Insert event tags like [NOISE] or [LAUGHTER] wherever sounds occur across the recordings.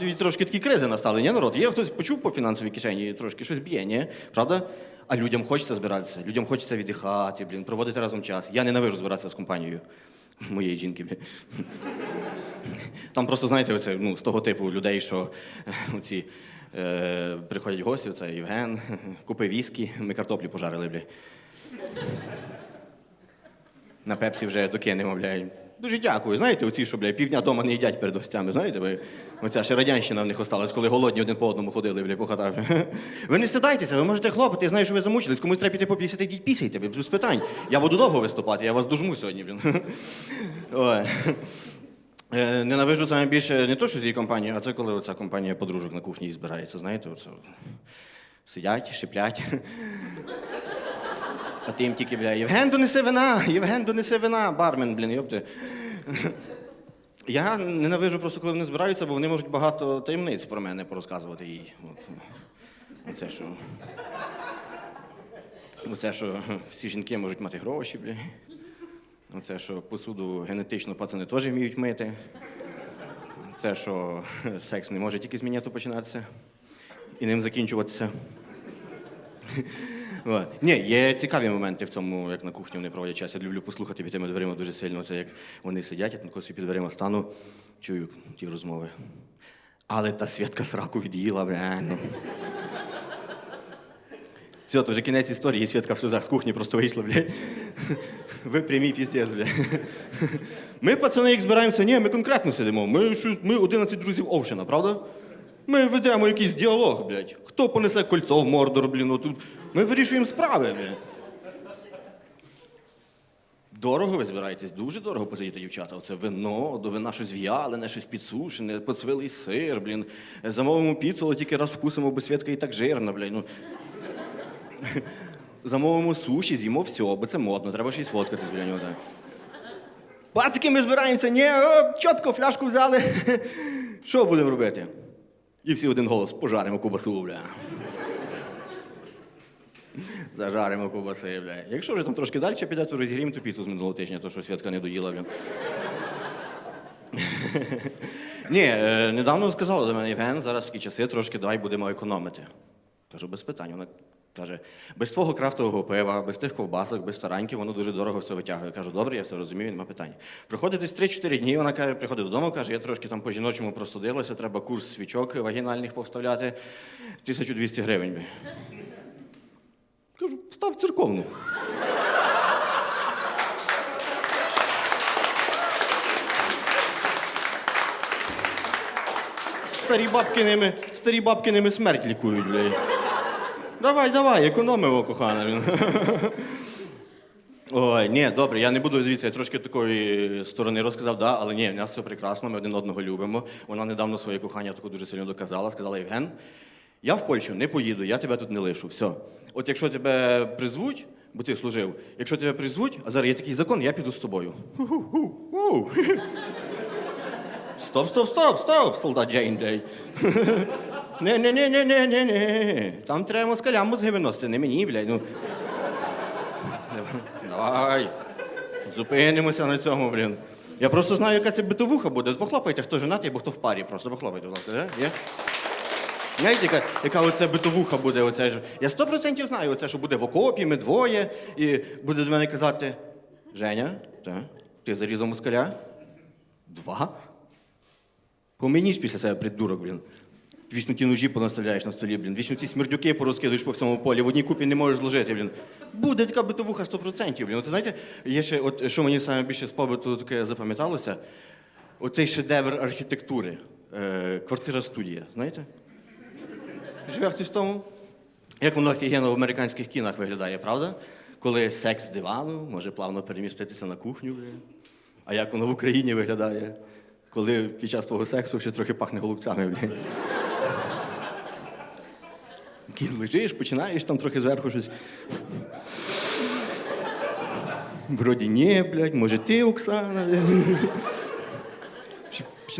І трошки такі кризи настали, ні, народ? Є хтось почув по фінансовій кишені, трошки щось б'є, ні? Правда? А людям хочеться збиратися, людям хочеться віддихати, блін, проводити разом час. Я ненавижу збиратися з компанією [LAUGHS] моєї жінки. Блін. Там просто, знаєте, оце, ну, з того типу людей, що е, оці, е, приходять гості, це Євген, [LAUGHS] купи віскі, ми картоплі пожарили, бля. На пепсі вже докинемо, бля. Дуже дякую. Знаєте, оці, що бля, півдня дома не їдять перед гостями, знаєте, ви? Оця ще радянщина в них осталась, коли голодні один по одному ходили, бля, по хатах. [LAUGHS] Ви не стидайтеся, ви можете хлопати, я знаю, що ви замучились, комусь треба піти попісяти, йдіть пісяйте, без питань. Я буду довго виступати, я вас дожму сьогодні, блін. [LAUGHS] Е, Ненавижу саме більше не то, що з її компанією, а це коли оця компанія подружок на кухні збирається, знаєте, оце. Сидять, шиплять. А ти їм тільки, бля, Євген, донеси вина, Євген, донеси вина, бармен, блін, йопти. Я ненавижу просто, коли вони збираються, бо вони можуть багато таємниць про мене порозказувати їй. От. Оце що. Оце, що всі жінки можуть мати гроші, бля. Оце, що посуду генетично пацани теж вміють мити. Це, що секс не може тільки з мінету починатися і ним закінчуватися. Ні, є цікаві моменти в цьому, як на кухні вони проводять час. Я люблю послухати під тими дверима дуже сильно. Це як вони сидять, я там собі під дверима стану, чую ті розмови. Але та святка сраку від'їла, бля. Ну. Все, то вже кінець історії, і Святка в сльозах з кухні просто вийшла, бля. Ви прямій піздець, бля. Ми, пацани, як збираємося, ні, ми конкретно сидимо. Ми, щось- ми 11 друзів Овшина, правда? Ми ведемо якийсь діалог, блядь. Хто понесе кольцо в Мордор, блін, ну, тут. Ми вирішуємо справи, блядь. Дорого ви збираєтесь, дуже дорого посидіти, дівчата. Оце вино, до вина щось в'ялене, щось підсушене, поцвилий сир, блін. Замовимо піцу, але тільки раз вкусимо, бо святка і так жирна, блядь. Ну. Замовимо суші, з'їмо все, бо це модно, треба ще й сфоткатись біля нього. Пацики, ми збираємося, ні, о, чітко фляжку взяли. [LAUGHS] Що будемо робити? І всі один голос пожаримо кубасу, бля. Зажаримо ковбаси, бля. Якщо вже там трошки далі піде, то розігріємо ту піцу з минулого тижня, то що Святка не доїла, бля. [LAUGHS] Ні, е, недавно сказала до мене Євген, зараз такі часи трошки давай будемо економити. Кажу, без питань. Вона каже, без твого крафтового пива, без тих ковбасок, без тараньків, воно дуже дорого все витягує. Кажу, добре, я все розумію, нема питань. Приходить десь 3-4 дні, вона каже, приходить додому, каже, я трошки там по жіночому простудилася, треба курс свічок вагінальних повставляти. 1200 гривень. Бля». Кажу, став церковну. Старі бабки ними, старі бабки ними смерть лікують, блядь. Давай, давай, економимо, кохана. [LAUGHS] Ой, ні, добре, я не буду звідси, я трошки такої сторони розказав, да, але ні, в нас все прекрасно, ми один одного любимо. Вона недавно своє кохання таку дуже сильно доказала, сказала Євген, я в Польщу не поїду, я тебе тут не лишу. Все. От якщо тебе призвуть, бо ти служив, якщо тебе призвуть, а зараз є такий закон, я піду з тобою. Стоп, стоп, стоп, стоп, солдат Джейн Дей. Не, не, не, не, не, не, не. Там треба москалям мозги виносити, не мені, блядь. Ну. Давай. Зупинимося на цьому, блін. Я просто знаю, яка це битовуха буде. Похлопайте, хто женатий, або хто в парі. Просто похлопайте, будь ласка? Є? Знаєте, яка, яка оце битовуха буде? Оце ж. Я сто процентів знаю, оце, що буде в окопі, ми двоє, і буде до мене казати: Женя, та, ти зарізав москаля? Два? По мені ж після себе придурок, блін. Вічно ті ножі понаставляєш на столі, блін. Вічно ті смердюки порозкидуєш по всьому полі, в одній купі не можеш зложити, блін. Буде така битовуха 100%, блін. От знаєте, є ще, от, що мені саме більше з побиту таке запам'яталося, оцей шедевр архітектури. Е, квартира студія, знаєте? Живе в тому? Як воно офігенно в американських кінах виглядає, правда? Коли секс з дивану може плавно переміститися на кухню. А як воно в Україні виглядає, коли під час твого сексу ще трохи пахне голубцями. Такий лежиш, починаєш там трохи зверху щось. Вроді ні, блядь, може ти, Оксана.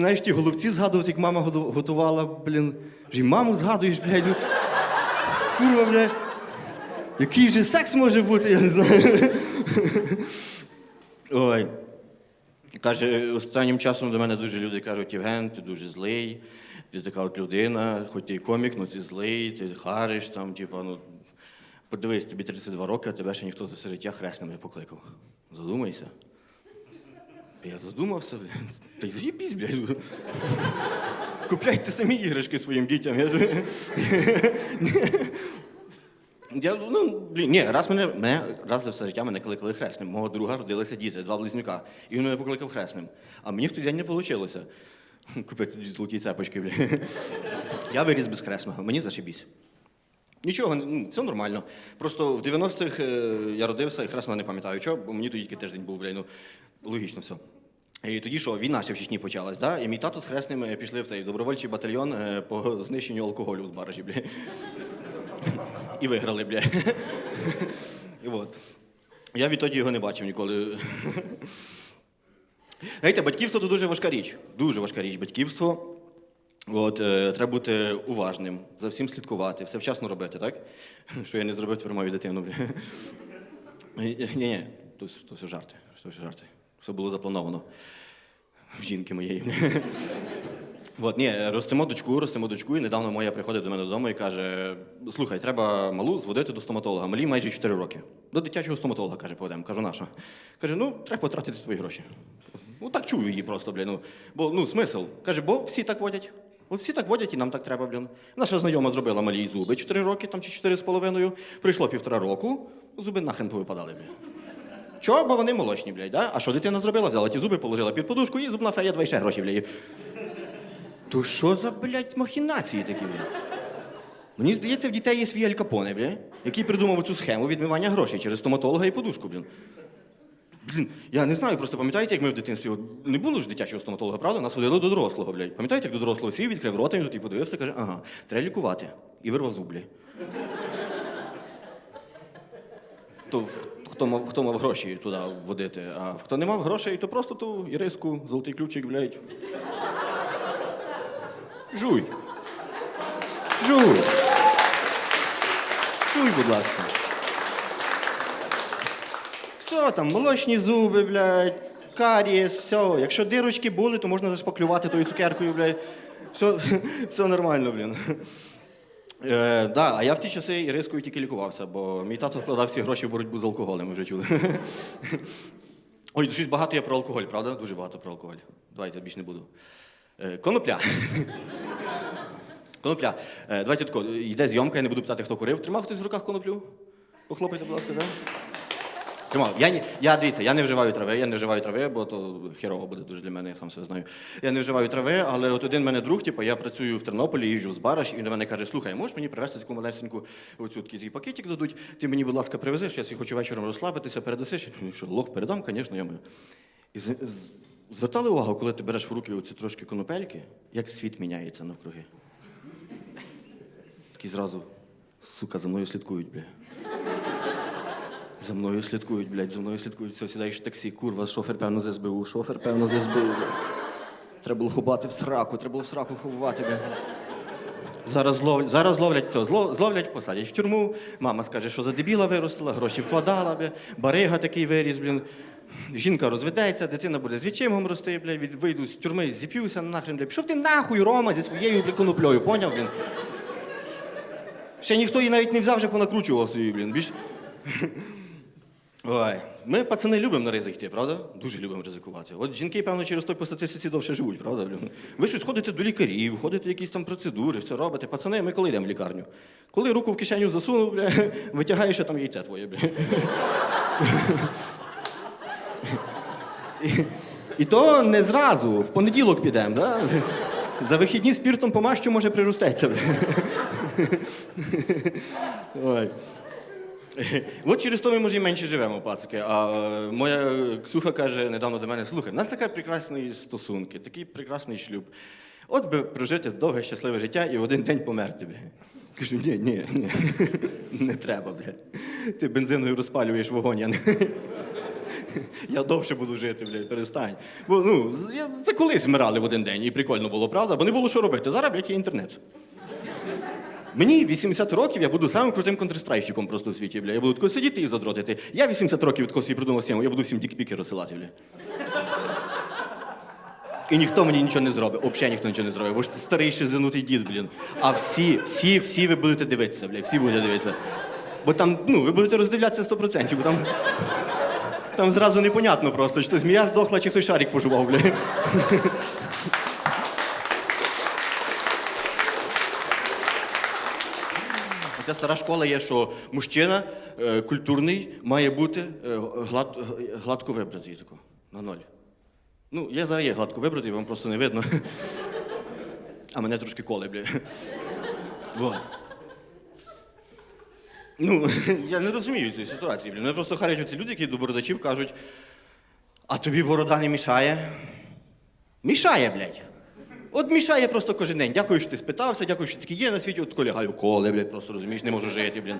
Починаєш ті голубці згадувати, як мама готувала, блін. Вже маму згадуєш, блядь. Курва, блядь. Який же секс може бути, я не знаю. Ой. Каже, останнім часом до мене дуже люди кажуть, Євген, ти дуже злий, ти така от людина, хоч ти і комік, ну ти злий, ти хариш там, типа, ну. Подивись, тобі 32 роки, а тебе ще ніхто за все життя хресним не покликав. Задумайся. Я задумався. Та й з'їбісь, блядь. Купляйте самі іграшки своїм дітям. Я, [LAUGHS] я ну, блін, ні, раз мене, мене раз за все життя мене кликали хресним. Мого друга родилися діти, два близнюка. І він мене покликав хресним. А мені в той день не вийшло. Купити тоді золоті цепочки, блядь. Я виріс без хресного, мені зашибісь. Нічого, ну, все нормально. Просто в 90-х е, я родився і хресного не пам'ятаю, чого, бо мені тоді тільки тиждень був, блядь, ну, логічно все. І тоді що, війна ще в Чечні почалась, да? і мій тато з хресним е, пішли в цей добровольчий батальйон е, по знищенню алкоголю з баражі, бля. І виграли, бля. І от. Я відтоді його не бачив ніколи. Знаєте, батьківство це дуже важка річ. Дуже важка річ. Батьківство. От, е, треба бути уважним, за всім слідкувати, все вчасно робити, так? [LAUGHS] Що я не зробив тепер мою дитину. [LAUGHS] Ні, ні, то, все жарти. То все жарти. Все було заплановано. Жінки моєї. [LAUGHS] От, ні, ростимо дочку, ростимо дочку, і недавно моя приходить до мене додому і каже: слухай, треба малу зводити до стоматолога. Малі майже 4 роки. До дитячого стоматолога, каже, поведемо. Кажу, на? Каже, ну, треба потратити твої гроші. Ну так чую її просто, блін. Ну, бо ну, смисл. Каже, бо всі так водять. От всі так водять і нам так треба, блін. Наша знайома зробила малі зуби 4 роки, там чи 4 з половиною. Прийшло півтора року, зуби нахрен повипадали, блін. Чого? Бо вони молочні, блядь, да? А що дитина зробила? Взяла ті зуби, положила під подушку і зубна фея давай ще гроші, блядь. То що за, блядь, махінації такі, блядь? Мені здається, в дітей є свій Аль Капоне, блядь, який придумав цю схему відмивання грошей через стоматолога і подушку, блін. Блін, я не знаю, просто пам'ятаєте, як ми в дитинстві от, не було ж дитячого стоматолога, правда? Нас водили до дорослого, блядь. Пам'ятаєте, як до дорослого сів, відкрив рота, він тут і подивився, каже, ага, треба лікувати. І вирвав зуб, блядь. То хто мав, хто мав гроші туди водити, а хто не мав грошей, то просто ту іриску, золотий ключик, блядь. Жуй. Жуй. Жуй, будь ласка. Все, там молочні зуби, блядь, карієс, все. Якщо дирочки були, то можна зашпаклювати тою цукеркою, блядь. Все, [LAUGHS] все нормально, блін. Е, да, а я в ті часи ірискою тільки лікувався, бо мій тато вкладав всі гроші в боротьбу з алкоголем, ви вже чули. [LAUGHS] Ой, щось багато є про алкоголь, правда? Дуже багато про алкоголь. Давайте більше не буду. Е, конопля. [LAUGHS] Конопля. Е, давайте тако, йде зйомка, я не буду питати, хто курив. Тримав хтось в руках коноплю? Похлопайте, будь ласка, так? Тримав. Я, ні- я дивіться, я не вживаю трави, я не вживаю трави, бо то херово буде дуже для мене, я сам себе знаю. Я не вживаю трави, але от один мене друг, типу, я працюю в Тернополі, їжджу з Бараш, і він до мене каже: слухай, можеш мені привезти таку малесеньку оцю такий пакетик дадуть, ти мені, будь ласка, привезеш, я хочу вечором розслабитися, передасиш. Що лох передам, звісно, я маю. І з, з- звертали увагу, коли ти береш в руки оці трошки конопельки, як світ міняється навкруги. Такий зразу, сука, за мною слідкують, бля. За мною слідкують, блядь, за мною слідкують. Все, сідаєш в таксі, курва, шофер, певно, з СБУ, шофер, певно, з СБУ. Треба було ховати в сраку, треба було в сраку блядь. Зараз зловлять, зараз зловлять все, зло- зловлять, посадять в тюрму. Мама скаже, що за дебіла виростила, гроші вкладала, бля, барига такий виріс, блін. Жінка розведеться, дитина буде з відчимом рости, бля, від, вийду з тюрми, зіп'юся нахрен, бля. Пішов ти нахуй, Рома, зі своєю бля, коноплею, поняв, блін? Ще ніхто її навіть не взяв, вже понакручував собі, блін. Більш... Ой, ми, пацани, любимо на ризик йти, правда? Дуже любимо ризикувати. От жінки, певно, через той по статистиці довше живуть, правда? Ви щось ходите до лікарів, ходите якісь там процедури, все робите. Пацани, ми коли йдемо в лікарню? Коли руку в кишеню засунув, бля, [LAUGHS] витягаєш, а там яйце твоє, бля. І, і то не зразу, в понеділок підемо, да? За вихідні спіртом помащу, може, приростеться. Ой. [LAUGHS] От через то ми, може, і менше живемо, пацики. А е, моя Ксюха каже недавно до мене: слухай, у нас такі прекрасні стосунки, такий прекрасний шлюб. От би прожити довге щасливе життя і в один день померти. Бля. Кажу, ні, ні, ні, [LAUGHS] не треба, бля. Ти бензиною розпалюєш вогонь, я не. [LAUGHS] Я довше буду жити, блядь, перестань. Бо ну, це колись вмирали в один день, і прикольно було, правда? Бо не було що робити. Зараз, блядь, є інтернет. Мені 80 років, я буду самим крутим контрстрайщиком просто в світі, бля. Я буду тако сидіти і задротити. Я 80 років тако собі придумав схему, я буду всім дікпіки розсилати, бля. І ніхто мені нічого не зробить. Взагалі ніхто нічого не зробить. Бо ж ти старий шизанутий дід, блін. А всі, всі, всі ви будете дивитися, блядь, всі будете дивитися. Бо там, ну, ви будете роздивлятися 100%, бо там. Там зразу непонятно просто, чи то змія здохла, чи хтось шарик пожував, блядь. Ця стара школа є, що мужчина е, культурний має бути е, глад, гладко вибратий тако, на ноль. Ну, я зараз є гладко вибратий, вам просто не видно. А мене трошки коле, бля. Ну, я не розумію цієї ситуації, блін. Мене просто харять ці люди, які до бородачів кажуть, а тобі борода не мішає? Мішає, блядь. От мішає просто кожен день. Дякую, що ти спитався, дякую, що такі є на світі. От коли гаю коле, блядь, просто розумієш, не можу жити, блін.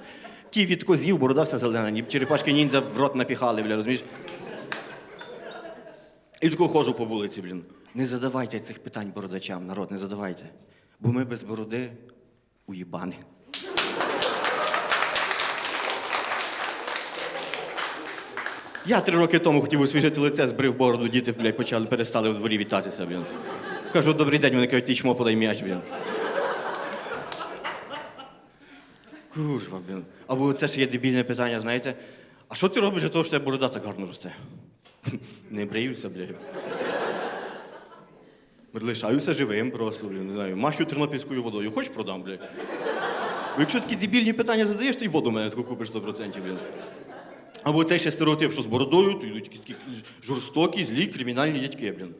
Ті від козів, борода вся зелена, ні черепашки ніндзя в рот напіхали, блядь, розумієш? І тако ходжу по вулиці, блін. Не задавайте цих питань бородачам, народ, не задавайте. Бо ми без бороди уїбани. Я три роки тому хотів освіжити лице, збрив бороду, діти, блядь, почали, перестали в дворі вітатися, блін. Кажу, добрий день, вони кажуть, ти чмо подай м'яч, блін. Курва, блін. Або це ж є дебільне питання, знаєте. А що ти робиш для того, що тебе борода так гарно росте? [LAUGHS] Не бриюся, блядь. Лишаюся живим просто, блін, не знаю. Мащу тернопільською водою. Хочеш продам, блядь? Бо якщо такі дебільні питання задаєш, то й воду мене таку купиш 100%, блін. Або цей ще стереотип, що з бородою, то йдуть такі жорстокі, злі, кримінальні дядьки, блін.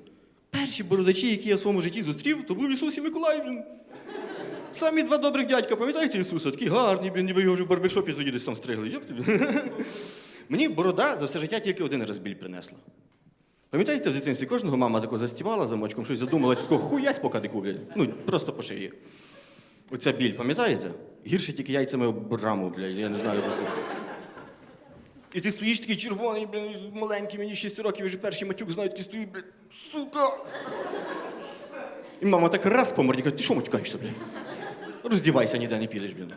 Перші бородачі, які я в своєму житті зустрів, то був Ісус і Миколай, блін. Самі два добрих дядька, пам'ятаєте Ісуса? Такі гарні, блін, ніби його вже в барбершопі тоді десь там стригли. [LAUGHS] Мені борода за все життя тільки один раз біль принесла. Пам'ятаєте, в дитинстві кожного мама тако застівала замочком, щось задумалася, такого хуясь по кадику, блядь. Ну, просто по шиї. Оця біль, пам'ятаєте? Гірше тільки яйцями об раму, блядь, я не знаю просто. І ти стоїш такий червоний, блін, маленький, мені 6 років, вже перший матюк знаю, такий стою, блядь, сука. І мама так раз по морді каже, ти що матюкаєшся, блядь? Роздівайся, ніде не підеш, блін.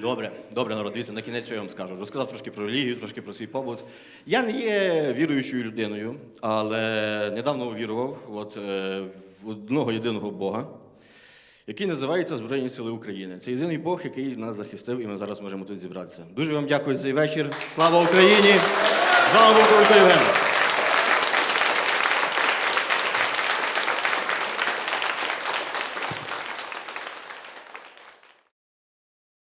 Добре, добре, народ, дивіться, на кінець що я вам скажу. Розказав трошки про релігію, трошки про свій побут. Я не є віруючою людиною, але недавно увірував от, е, в одного єдиного Бога, який називається Збройні Сили України. Це єдиний Бог, який нас захистив, і ми зараз можемо тут зібратися. Дуже вам дякую за цей вечір. Слава Україні! Слава Богу, Євген.